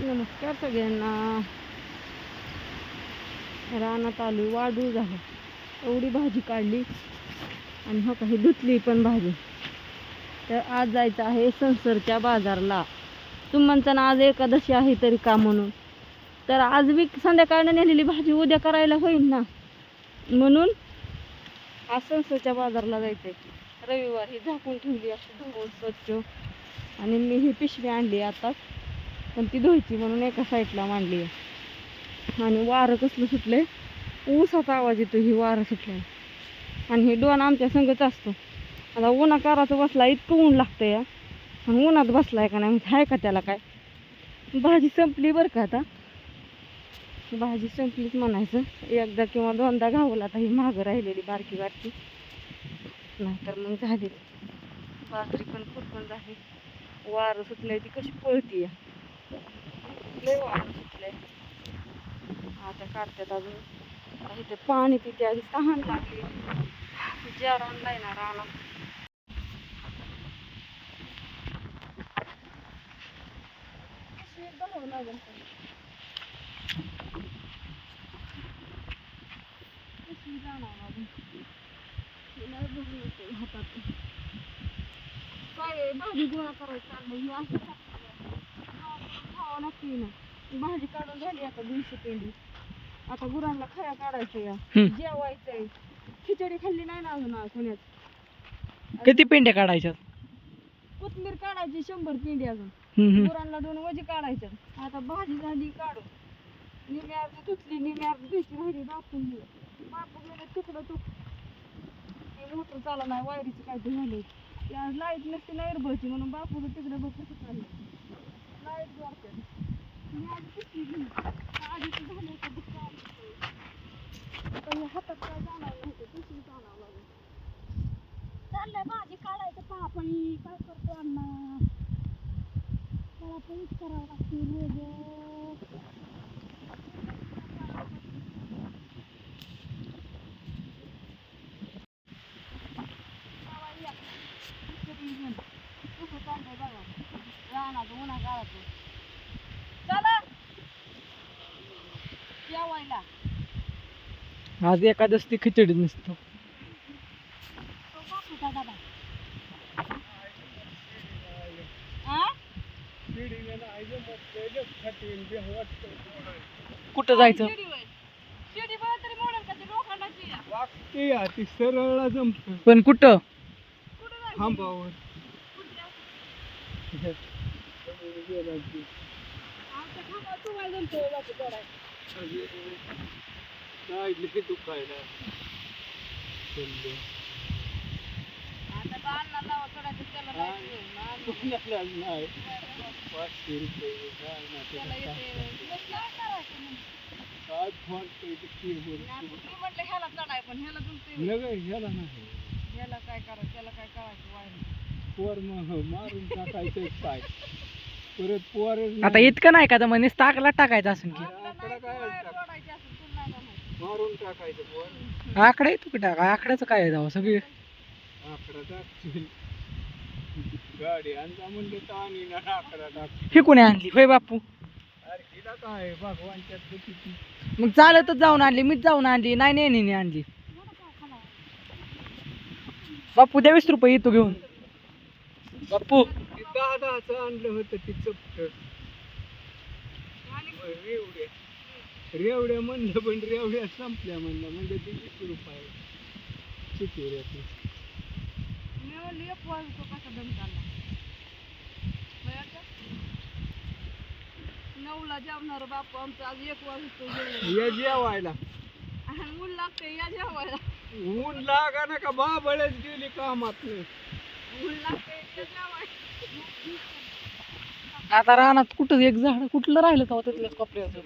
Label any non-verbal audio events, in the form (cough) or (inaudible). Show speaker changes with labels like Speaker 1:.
Speaker 1: नमस्कार सगळ्यांना. रानात आलो वाढू झालं. एवढी भाजी काढली आणि हो काही धुतली पण भाजी. तर आज जायचं आहे संसरच्या बाजारला. तुम्हाला ना आज एकादशी आहे तरी का म्हणून. तर आज मी संध्याकाळनं नेलेली भाजी उद्या करायला होईल ना. म्हणून आज संसरच्या बाजारला जायचंय. रविवार ही झाकून ठेवली अशी धुवून स्वच्छ. आणि मी ही पिशवी आणली आताच पण ती धुवायची म्हणून एका साईडला मांडली. आहे आणि वारं कसलं सुटलंय? ऊसाचा आवाज येतो ही वारं सुटलंय. आणि हे डोन आमच्या संगच असतो. आता उन्हाकाराचं बसला इतकं ऊन लागतं या आणि उन्हात बसलाय का नाही म्हणजे आहे का त्याला काय? भाजी संपली बरं का आता? भाजी संपलीच म्हणायचं. एकदा किंवा दोनदा घावलं आता ही मागं राहिलेली बारकी बारकी. नाहीतर मग झाली. बाजरी पण फुटकून झाली. वारं सुटलंय ती कशी पळती लय वारं सुटलंय आता काढतात अजून. इथे पाणी पिते आधी तहान लागली. जार. आणलाय ना राणा हातात. काय भाजी गोळा करायचं चाललंय. खावं लागते ना. भाजी काढून झाली आता दोनशे पेंडी. आता गुरांना खया काढायचं या. जेवायचंय. खिचडी खाल्ली नाही ना अजून आज पुण्यात.
Speaker 2: किती पेंड्या काढायच्या
Speaker 1: कोथमीर काढायची शंभर पेंडी अजून.
Speaker 2: हम्म, हम्म.
Speaker 1: गुरांना दोन वजी काढायच्या आता भाजी झाली काढून. निम्मी अर्धी धुतली निम्मी अर्धी धुतली राहिली बापून दिलं. बापू गेले तुकडं तुक. ते मोटर चालला नाही वायरीचं काय ते झालं लाइट नसते ना एरबळची म्हणून बापूचं तिकडे बघ कसं चाललं चाललंय भाजी काढायचं पापडी काय करतो अण्णा पळापळीच करावं लागते रोज चला जेवायला
Speaker 2: आज एखादच ती खिचडी नसतो? कुठं जायचं?
Speaker 1: का ते
Speaker 3: सरळ जमत.
Speaker 2: पण कुठं?
Speaker 3: खांबावर. दुखायला. (laughs) नाही पाचशे रुपये काय ना फोन
Speaker 1: म्हटलं ह्याला चढाय पण ह्याला
Speaker 3: नाही.
Speaker 1: ह्याला काय करायचं त्याला काय करायचं वायर
Speaker 3: पोर मग मारून टाकायचं काय परत पोर
Speaker 2: आता इतकं नाही का तर म्हणे टाकला टाकायचं असून की
Speaker 1: आपलं नाही
Speaker 3: काय
Speaker 1: वायर
Speaker 3: टाक-
Speaker 1: जोडायची असेल तुला नाही जमायचं.
Speaker 3: मारून टाकायचं पोर
Speaker 2: आकडे तू टाका. आकड्याचं काय जावं सगळी?
Speaker 3: आकडा. टाकशील गाडी आणता म्हणलं तर आणि ना आकडा टाक.
Speaker 2: ही कोणी आणली? होय बापू.
Speaker 3: अरे हिला काय भगवानच्या किती
Speaker 2: मग चालतच जाऊन आणली. मीच जाऊन आणली. नाही नेहमी आणली. बापू द्या वीस रुपये येतो घेऊन. बापू.
Speaker 3: ती दहा दहाचं आणलं होतं ती चपट. रेवड्या रेवड्या म्हणलं पण रेवड्या संपल्या म्हणलं. म्हणजे ती वीस रुपये? चिचोऱ्याचं
Speaker 1: मी म्हणली एक वाजता तो कसा दम चालला बघायचं? नऊला जेवणार बापू आमचं आज एक वाजतो
Speaker 3: या जेवायला.
Speaker 1: आणि मूल लागते या जेवायला.
Speaker 3: ऊन लागा ना का बाबळच गेली कामात
Speaker 1: मूल लागते या जेवायला.
Speaker 2: आता रानात कुठं एक झाड कुठलं राहिलं का तिथल्याच कपड्याचं?